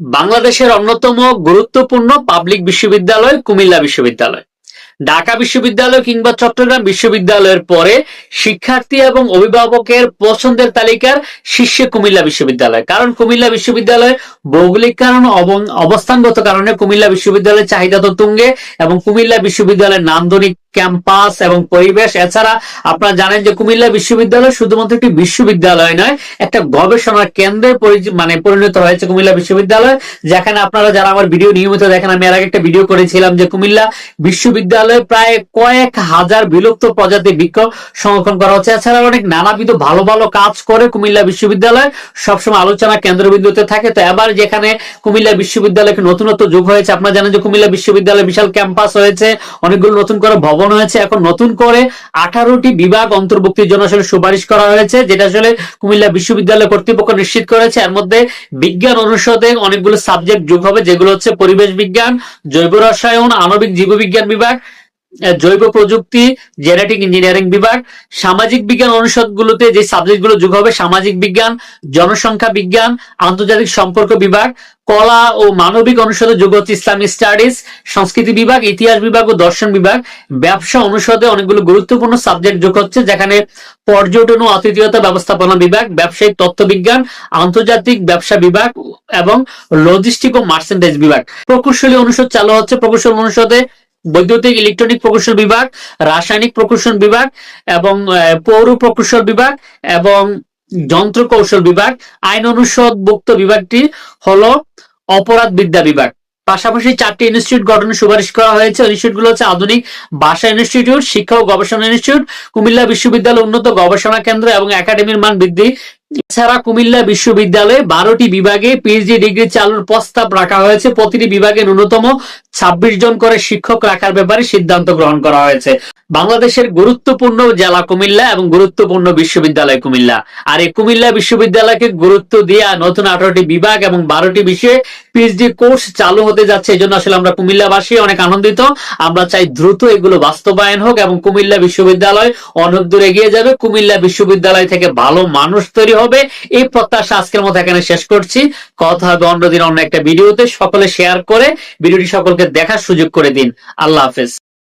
বাংলাদেশের অন্যতম গুরুত্বপূর্ণ পাবলিক বিশ্ববিদ্যালয় কুমিল্লা বিশ্ববিদ্যালয়। ঢাকা বিশ্ববিদ্যালয় কিংবা চট্টগ্রাম বিশ্ববিদ্যালয়ের পরে শিক্ষার্থী এবং অভিভাবকের পছন্দের তালিকার শীর্ষে কুমিল্লা বিশ্ববিদ্যালয়। কারণ কুমিল্লা বিশ্ববিদ্যালয় ভৌগোলিক কারণ অবস্থানগত কারণে কুমিল্লা বিশ্ববিদ্যালয়ের চাহিদা তো তুঙ্গে এবং কুমিল্লা বিশ্ববিদ্যালয়ের নান্দনিক ক্যাম্পাস এবং পরিবেশ। এছাড়া আপনারা জানেন যে কুমিল্লা বিশ্ববিদ্যালয় শুধুমাত্র একটি বিশ্ববিদ্যালয় নয়, একটা গবেষণা কেন্দ্রে মানে পরিণত হয়েছে কুমিল্লা বিশ্ববিদ্যালয়, যেখানে আপনারা যারা আমার ভিডিও নিয়মিত দেখেন, আমি এর আগে একটা ভিডিও করেছিলাম যে কুমিল্লা বিশ্ববিদ্যালয়ে প্রায় কয়েক হাজার বিলুপ্ত প্রজাতি বৃক্ষ সংরক্ষণ করা হচ্ছে। এছাড়া অনেক নানাবিধ ভালো ভালো কাজ করে কুমিল্লা বিশ্ববিদ্যালয় সবসময় আলোচনা কেন্দ্রবিন্দুতে থাকে। তো এবার যেখানে কুমিল্লা বিশ্ববিদ্যালয়কে নতুনত্ব যোগ হয়েছে, আপনারা জানেন যে কুমিল্লা বিশ্ববিদ্যালয়ে বিশাল ক্যাম্পাস হয়েছে অনেকগুলো নতুন করে ভবন হয়েছে। এখন নতুন করে আঠারোটি বিভাগ অন্তর্ভুক্তির জন্য আসলে সুপারিশ করা হয়েছে, যেটা আসলে কুমিল্লা বিশ্ববিদ্যালয় কর্তৃপক্ষ নিশ্চিত করেছে। এর মধ্যে বিজ্ঞান অনুষদে অনেকগুলো সাবজেক্ট যোগ হবে, যেগুলো হচ্ছে পরিবেশ বিজ্ঞান, জৈব রসায়ন, আণবিক জীববিজ্ঞান বিভাগ জৈব প্রযুক্তি জেনেটিক ইঞ্জিনিয়ারিং বিভাগ, সামাজিক বিজ্ঞান অনুষদগুলোতে যে সাবজেক্টগুলো যোগ হবে, সামাজিক বিজ্ঞান, জনসংখ্যা বিজ্ঞান, আন্তর্জাতিক সম্পর্ক বিভাগ, কলা ও মানবিক অনুষদে যোগ হচ্ছে ইসলামিক স্টাডিজ, সংস্কৃতি বিভাগ, ইতিহাস বিভাগ ও দর্শন বিভাগ। ব্যবসা অনুষদে অনেকগুলো গুরুত্বপূর্ণ সাবজেক্ট যোগ হচ্ছে, যেখানে পর্যটন ও আতিথেয়তা ব্যবস্থাপনা বিভাগ, ব্যবসায়িক তথ্য বিজ্ঞান, আন্তর্জাতিক ব্যবসা বিভাগ এবং লজিস্টিক ও মার্চেন্টাইজ বিভাগ। প্রকৌশলী অনুষদ চালু হচ্ছে, প্রকৌশল অনুষদে বৈদ্যুতিক ইলেকট্রনিক প্রকৌশল বিভাগ, রাসায়নিক প্রকৌশল বিভাগ এবং পৌর প্রকৌশল বিভাগ এবং যন্ত্র কৌশল বিভাগ। আইন অনুষদ অনুষদভুক্ত বিভাগটি হলো অপরাধ বিদ্যা বিভাগ। পাশাপাশি চারটি ইনস্টিটিউট গঠনের সুপারিশ করা হয়েছে। ইনস্টিটিউটগুলো হচ্ছে আধুনিক ভাষা ইনস্টিটিউট, শিক্ষা ও গবেষণা ইনস্টিটিউট, কুমিল্লা বিশ্ববিদ্যালয় উন্নত গবেষণা কেন্দ্র এবং একাডেমির মান বৃদ্ধি এছাড়া কুমিল্লা বিশ্ববিদ্যালয়ে বারোটি বিভাগে পিএইচডি ডিগ্রি চালুর প্রস্তাব রাখা হয়েছে। প্রতিটি বিভাগে ন্যূনতম ছাব্বিশ জন করে শিক্ষক রাখার ব্যাপারে সিদ্ধান্ত গ্রহণ করা হয়েছে। বাংলাদেশের গুরুত্বপূর্ণ জেলা কুমিল্লা এবং গুরুত্বপূর্ণ বিশ্ববিদ্যালয় কুমিল্লা। আর এই কুমিল্লা বিশ্ববিদ্যালয়কে গুরুত্ব দিয়ে নতুন আঠারোটি বিভাগ এবং বারোটি বিষয়ে পিএইচডি কোর্স চালু হতে যাচ্ছে, এই জন্য আসলে আমরা কুমিল্লাবাসী অনেক আনন্দিত। আমরা চাই দ্রুত এগুলো বাস্তবায়ন হোক এবং কুমিল্লা বিশ্ববিদ্যালয় অনেক দূর এগিয়ে যাবে। কুমিল্লা বিশ্ববিদ্যালয় থেকে ভালো মানুষ তৈরি হবে। এই প্রত্যাশা আজকের মতো এখানে শেষ করছি। কথা হবে অন্যদিন অন্য একটা ভিডিওতে। সকলে শেয়ার করে, ভিডিওটি সকলকে দেখার সুযোগ করে দিন। আল্লাহ হাফেজ।